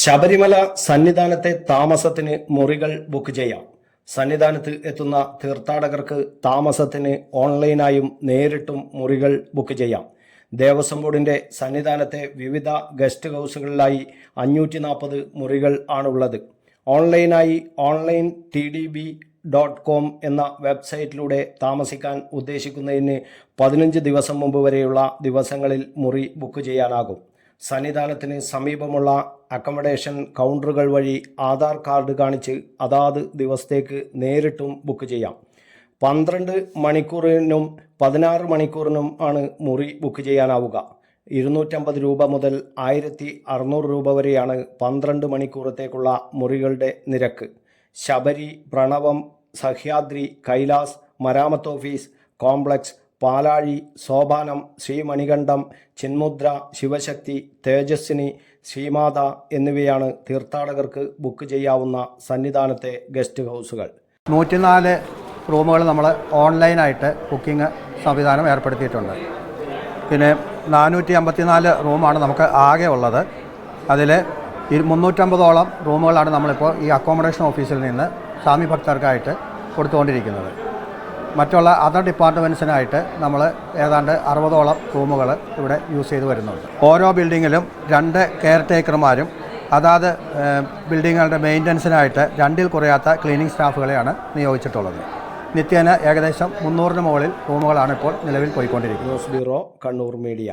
ശബരിമല സന്നിധാനത്തെ താമസത്തിന് മുറികൾ ബുക്ക് ചെയ്യാം. സന്നിധാനത്ത് എത്തുന്ന തീർത്ഥാടകർക്ക് താമസത്തിന് ഓൺലൈനായും നേരിട്ടും മുറികൾ ബുക്ക് ചെയ്യാം. ദേവസ്വം ബോർഡിന്റെ സന്നിധാനത്തെ വിവിധ ഗസ്റ്റ് ഹൗസുകളിലായി അഞ്ഞൂറ്റി നാൽപ്പത് മുറികൾ ആണുള്ളത്. ഓൺലൈനായി online T D B dot com എന്ന വെബ്സൈറ്റിലൂടെ താമസിക്കാൻ ഉദ്ദേശിക്കുന്നതിന് പതിനഞ്ച് ദിവസം മുമ്പ് വരെയുള്ള ദിവസങ്ങളിൽ മുറി ബുക്ക് ചെയ്യാനാകും. സന്നിധാനത്തിന് സമീപമുള്ള അക്കമഡേഷൻ കൗണ്ടറുകൾ വഴി ആധാർ കാർഡ് കാണിച്ച് അതാത് ദിവസത്തേക്ക് നേരിട്ടും ബുക്ക് ചെയ്യാം. പന്ത്രണ്ട് മണിക്കൂറിനും പതിനാറ് മണിക്കൂറിനും ആണ് മുറി ബുക്ക് ചെയ്യാനാവുക. ഇരുന്നൂറ്റമ്പത് രൂപ മുതൽ ആയിരത്തി അറുന്നൂറ് രൂപ വരെയാണ് പന്ത്രണ്ട് മണിക്കൂറത്തേക്കുള്ള മുറികളുടെ നിരക്ക്. ശബരി പ്രണവം സഹ്യാദ്രി കൈലാസ് മരാമത്ത് ഓഫീസ് കോംപ്ലക്സ് പാലാഴി സോപാനം ശ്രീമണികണ്ഠം ചിന്മുദ്ര ശിവശക്തി തേജസ്വിനി ശ്രീമാത എന്നിവയാണ് തീർത്ഥാടകർക്ക് ബുക്ക് ചെയ്യാവുന്ന സന്നിധാനത്തെ ഗസ്റ്റ് ഹൗസുകൾ. നൂറ്റിനാല് റൂമുകൾ നമ്മൾ ഓൺലൈനായിട്ട് ബുക്കിംഗ് സംവിധാനം ഏർപ്പെടുത്തിയിട്ടുണ്ട്. പിന്നെ നാനൂറ്റി അമ്പത്തിനാല് റൂമാണ് നമുക്ക് ആകെ ഉള്ളത്. അതിൽ മുന്നൂറ്റമ്പതോളം റൂമുകളാണ് നമ്മളിപ്പോൾ ഈ അക്കോമഡേഷൻ ഓഫീസിൽ നിന്ന് സ്വാമി ഭക്തർക്കായിട്ട് കൊടുത്തുകൊണ്ടിരിക്കുന്നത്. മറ്റുള്ള അതർ ഡിപ്പാർട്ട്മെന്റ്സിനായിട്ട് നമ്മൾ ഏതാണ്ട് അറുപതോളം റൂമുകൾ ഇവിടെ യൂസ് ചെയ്ത് വരുന്നുണ്ട്. ഓരോ ബിൽഡിങ്ങിലും രണ്ട് കെയർ ടേക്കർമാരും അതാത് ബിൽഡിങ്ങുകളുടെ മെയിന്റനൻസിനായിട്ട് രണ്ടിൽ കുറയാത്ത ക്ലീനിങ് സ്റ്റാഫുകളെയാണ് നിയോഗിച്ചിട്ടുള്ളത്. നിത്യേന ഏകദേശം മുന്നൂറിന് മുകളിൽ റൂമുകളാണ് ഇപ്പോൾ നിലവിൽ പോയിക്കൊണ്ടിരിക്കുന്നത്. News bureau Kannur media.